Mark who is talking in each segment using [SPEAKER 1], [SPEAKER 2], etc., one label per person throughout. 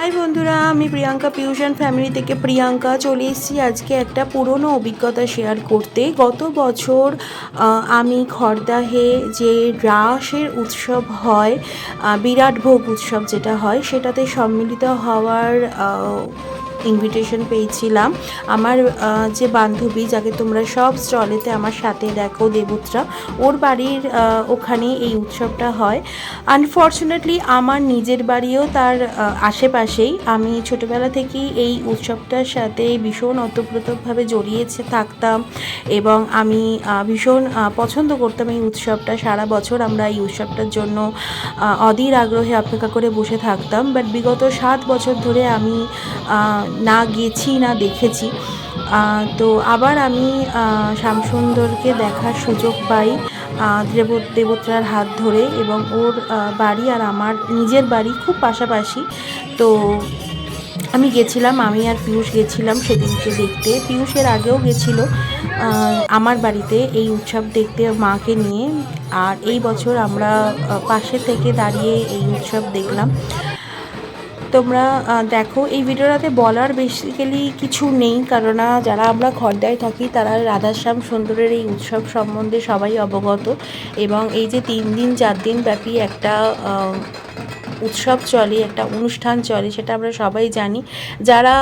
[SPEAKER 1] High বন্ধুরা, আমি Priyanka পিউশন family থেকে প্রিয়াঙ্কা চলে এসেছি আজকে একটা পুরনো অভিজ্ঞতা শেয়ার করতে। গত বছর আমি খর্দাহে যে রাসের উৎসব হয় বিরাট ভোগ উৎসব যেটা হয়, সেটাতে সম্মিলিত হওয়ার ইনভিটেশন পেয়েছিলাম। আমার যে বান্ধবী যাকে তোমরা সব স্টলেতে আমার সাথে দেখো, দেবুত্রা, ওর বাড়ির ওখানে এই উৎসবটা হয়। আনফর্চুনেটলি আমার নিজের বাড়িও তার আশেপাশেই। আমি ছোটোবেলা থেকেই এই উৎসবটার সাথে ভীষণ অতপ্রতভাবে জড়িয়েছে, থাকতাম এবং আমি ভীষণ পছন্দ করতাম এই উৎসবটা। সারা বছর আমরা এই উৎসবটার জন্য অধীর আগ্রহে অপেক্ষা করে বসে থাকতাম। বাট বিগত সাত বছর ধরে আমি না গেছি, না দেখেছি। তো আবার আমি শ্যামসুন্দরকে দেখার সুযোগ পাই দেব দেবতার হাত ধরে এবং ওর বাড়ি আর আমার নিজের বাড়ি খুব পাশাপাশি। তো আমি গেছিলাম, আমি আর পিয়ুষ গেছিলাম সেদিনকে দেখতে। পিয়ুষের আগেও গেছিল আমার বাড়িতে এই উৎসব দেখতে মাকে নিয়ে। আর এই বছর আমরা পাশে থেকে দাঁড়িয়ে এই উৎসব দেখলাম। তোমরা দেখো, এই ভিডিওটাতে বলার বেসিক্যালি কিছু নেই কারণ যারা আমরা খর্দায় থাকি, তারা রাধাশ্যাম সুন্দরের এই উৎসব সম্বন্ধে সবাই অবগত এবং এই যে তিন দিন, চার দিন ব্যাপী একটা উৎসব চলে, একটা অনুষ্ঠান চলে, সেটা আমরা সবাই জানি। যারা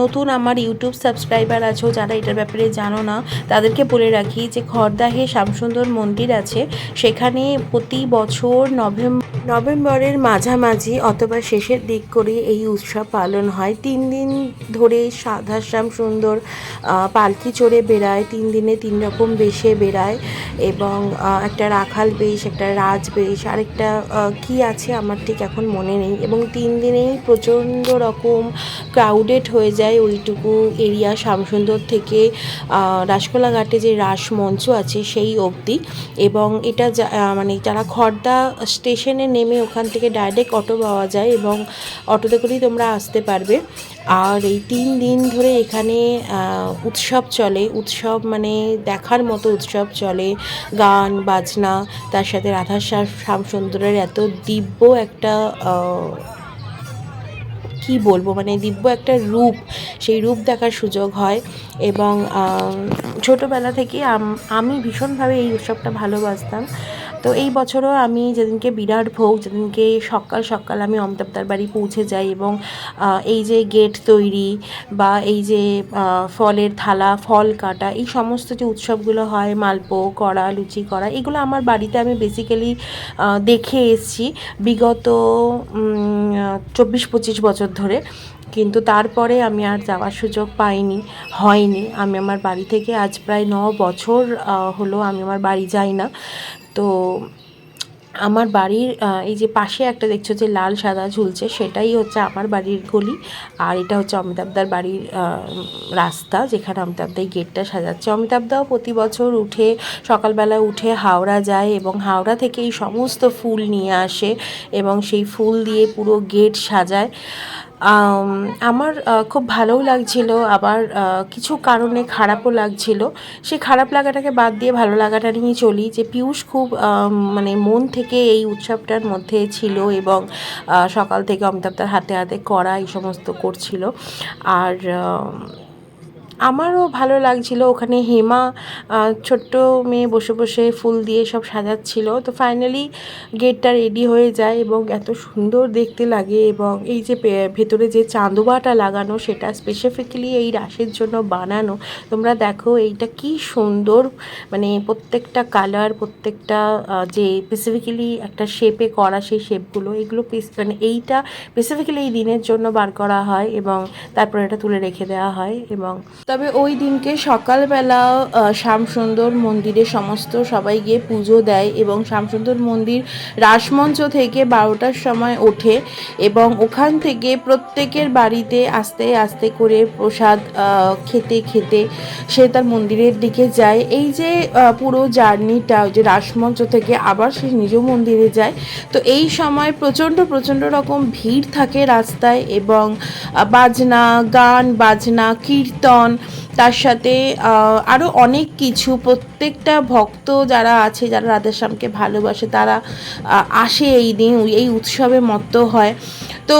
[SPEAKER 1] নতুন আমার ইউটিউব সাবস্ক্রাইবার আছো, যারা এটার ব্যাপারে জানো না, তাদেরকে বলে রাখি যে খড়দাহে শ্যামসুন্দর মন্দির আছে। সেখানে প্রতি বছর নভেম্বর নভেম্বরের মাঝামাঝি অথবা শেষের দিক করে এই উৎসব পালন হয়। তিন দিন ধরে সাধাশ্যাম সুন্দর পালকি চড়ে বেড়ায় তিন দিনে তিন রকম বেশে বেড়ায় এবং একটা রাখাল বেশ একটা রাজ বেশ আরেকটা কি আছে আমার ঠিক এখন মনে নেই এবং তিন দিনেই প্রচণ্ড রকম ক্রাউডেড হয়ে যায় ওইটুকু এরিয়া শ্যামসুন্দর থেকে আহ, রাসকোলা ঘাটে যে রাস মঞ্চ আছে সেই অবধি এবং এটা মানে যারা খর্দা স্টেশনে নেমে ওখান থেকে ডাইরেক্ট অটো পাওয়া যায় এবং অটোতে করেই তোমরা আসতে পারবে। আর এই তিন দিন ধরে এখানে উৎসব চলে। উৎসব মানে দেখার মতো উৎসব চলে। গান, বাজনা, তার সাথে রাধা শ্যামসুন্দরের এত দিব্য একটা কি বলব? মানে দিব্য একটা রূপ। সেই রূপ দেখার সুযোগ হয় এবং ছোটোবেলা থেকে আম- আমি ভীষণভাবে এই উৎসবটা ভালোবাসতাম। তো এই বছরও আমি যেদিনকে বিরাট ভোগ, যেদিনকে সকাল সকাল আমি অমিতাভদার বাড়ি পৌঁছে যাই এবং এই যে গেট তৈরি বা এই যে ফলের থালা, ফল কাটা, এই সমস্ত যে উৎসবগুলো হয়, মালপো করা, লুচি করা, এগুলো আমার বাড়িতে আমি বেসিক্যালি দেখে এসেছি বিগত চব্বিশ পঁচিশ বছর ধরে। কিন্তু তারপরে আমি আর যাওয়ার সুযোগ পাইনি, হয়নি। আমি আমার বাড়ি থেকে আজ প্রায় ন বছর হলো আমি আমার বাড়ি যাই না। তো আমার বাড়ির এই যে পাশে একটা দেখছ যে লাল সাদা ঝুলছে, সেটাই হচ্ছে আমার বাড়ির গলি। আর এটা হচ্ছে অমিতাভদার বাড়ির রাস্তা, যেখানে অমিতাভদা এই গেটটা সাজাচ্ছে। অমিতাভদাও প্রতি বছর উঠে, সকালবেলা উঠে হাওড়া যায় এবং হাওড়া থেকে এই সমস্ত ফুল নিয়ে আসে এবং সেই ফুল দিয়ে পুরো গেট সাজায়। আমার খুব ভালোও লাগছিল। আবার কিছু কারণে খারাপও লাগছিল। সেই খারাপ লাগাটাকে বাদ দিয়ে ভালো লাগাটা নিয়ে চলি যে পিয়ুষ খুব মানে মন থেকে এই উৎসবটার মধ্যে ছিল এবং সকাল থেকে অমিতাভ তার হাতে হাতে করা এই সমস্ত করছিল। আর আমারও ভালো লাগছিল। ওখানে হেমা ছোট্ট মেয়ে বসে বসে ফুল দিয়ে সব সাজাচ্ছিল। তো ফাইনালি গেটটা রেডি হয়ে যায় এবং এত সুন্দর দেখতে লাগে এবং এই যে ভেতরে যে চাঁদোবাটা লাগানো সেটা স্পেসিফিক্যালি এই রাসের জন্য বানানো। তোমরা দেখো এইটা কি সুন্দর মানে প্রত্যেকটা কালার প্রত্যেকটা যে স্পেসিফিক্যালি একটা শেপে করা সেই শেপগুলো এগুলো মানে এইটা স্পেসিফিক্যালি এই দিনের জন্য বার করা হয় এবং তারপর এটা তুলে রেখে দেওয়া হয় এবং তবে ওই দিনকে সকালবেলা শ্যামসুন্দর মন্দিরে সমস্ত সবাই গিয়ে পুজো দেয় এবং শ্যামসুন্দর মন্দির রাসমঞ্চ থেকে বারোটার সময় ওঠে এবং ওখান থেকে প্রত্যেকের বাড়িতে আস্তে আস্তে করে প্রসাদ খেতে খেতে সে তার মন্দিরের দিকে যায়। এই যে পুরো জার্নিটা, ওই যে রাসমঞ্চ থেকে আবার সে নিজ মন্দিরে যায়। তো এই সময় প্রচণ্ড প্রচণ্ড রকম ভিড় থাকে রাস্তায় এবং বাজনা, গান, বাজনা, কীর্তন তার সাথে আরও অনেক কিছু, প্রত্যেকটা ভক্ত যারা আছে, যারা রাধেশ্যামকে ভালোবাসে, তারা আসে এই দিন, এই উৎসবে মত্ত হয়। তো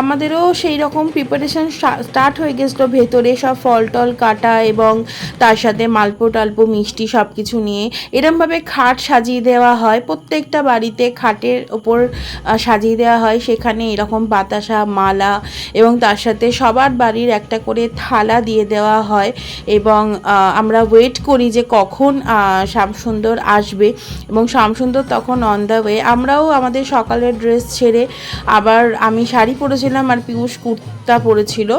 [SPEAKER 1] আমাদেরও সেই রকম প্রিপারেশন স্টার্ট হয়ে গেছিল ভেতরে সব ফল টল কাটা এবং তার সাথে মালপো টালপো মিষ্টি সব কিছু নিয়ে। এরমভাবে খাট সাজিয়ে দেওয়া হয়। প্রত্যেকটা বাড়িতে খাটের ওপর সাজিয়ে দেওয়া হয়। সেখানে এরকম বাতাসা, মালা এবং তার সাথে সবার বাড়ির একটা করে থালা দিয়ে দেওয়া হয় এবং আমরা ওয়েট করি যে কখন শ্যামসুন্দর আসবে এবং শ্যামসুন্দর তখন অন দ্য ওয়ে আমরাও আমাদের সকালের ড্রেস ছেড়ে আবার আমি শাড়ি পরেছিলাম আর পিয়ুষ কুর্তা পরেছিল।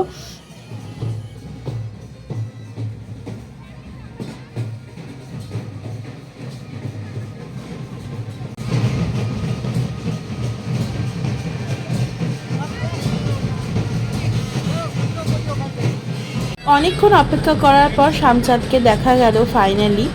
[SPEAKER 1] অনেকক্ষণ অপেক্ষা করার পর শামচাঁদকে দেখা গেল ফাইনালি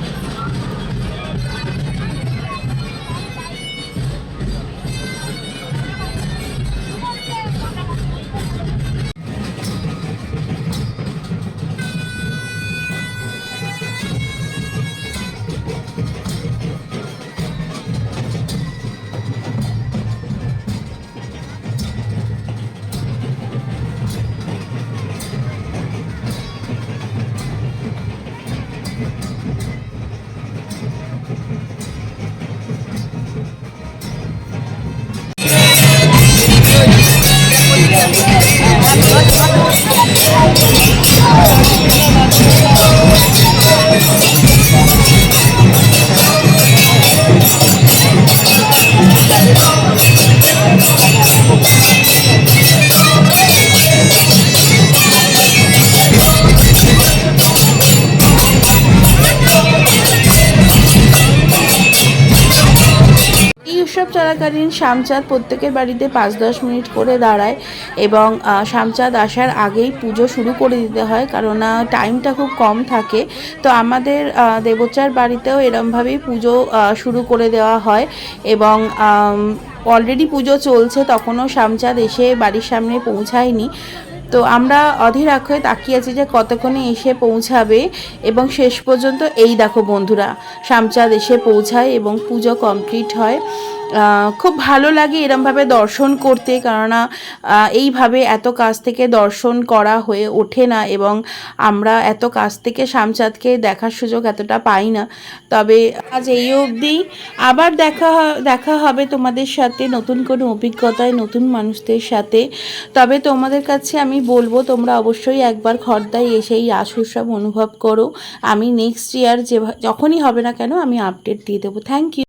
[SPEAKER 1] উৎসব চলাকালীন শামচাঁদ প্রত্যেকের বাড়িতে পাঁচ দশ মিনিট করে দাঁড়ায় এবং শামচাঁদ আসার আগেই পুজো শুরু করে দিতে হয় কারণ টাইমটা খুব কম থাকে। তো আমাদের দেবচার বাড়িতেও এরমভাবেই পুজো শুরু করে দেওয়া হয় এবং অলরেডি পুজো চলছে তখনও শামচাঁদ এসে বাড়ির সামনে পৌঁছায়নি। তো আমরা অধীর আক্ষয়ে তাকিয়ে আছি যে কতক্ষণে এসে পৌঁছাবে এবং শেষ পর্যন্ত এই দেখো বন্ধুরা, শামচাঁদ এসে পৌঁছায় এবং পুজো কমপ্লিট হয়। খুব ভালো লাগে এরমভাবে দর্শন করতে কেননা এইভাবে এত কাছ থেকে দর্শন করা হয়ে ওঠে না এবং আমরা এত কাছ থেকে শামচাঁদকে দেখার সুযোগ এতটা পাই না। তবে আজ এই অবধি। আবার দেখা দেখা হবে তোমাদের সাথে নতুন কোনো অভিজ্ঞতায়, নতুন মানুষদের সাথে। তবে তোমাদের কাছে আমি বলব, তোমরা অবশ্যই একবার খর্দায় এসে এই রাস উৎসব অনুভব করো। আমি নেক্সট ইয়ার যে যখনই হবে না কেন আমি আপডেট দিয়ে দেবো। Thank you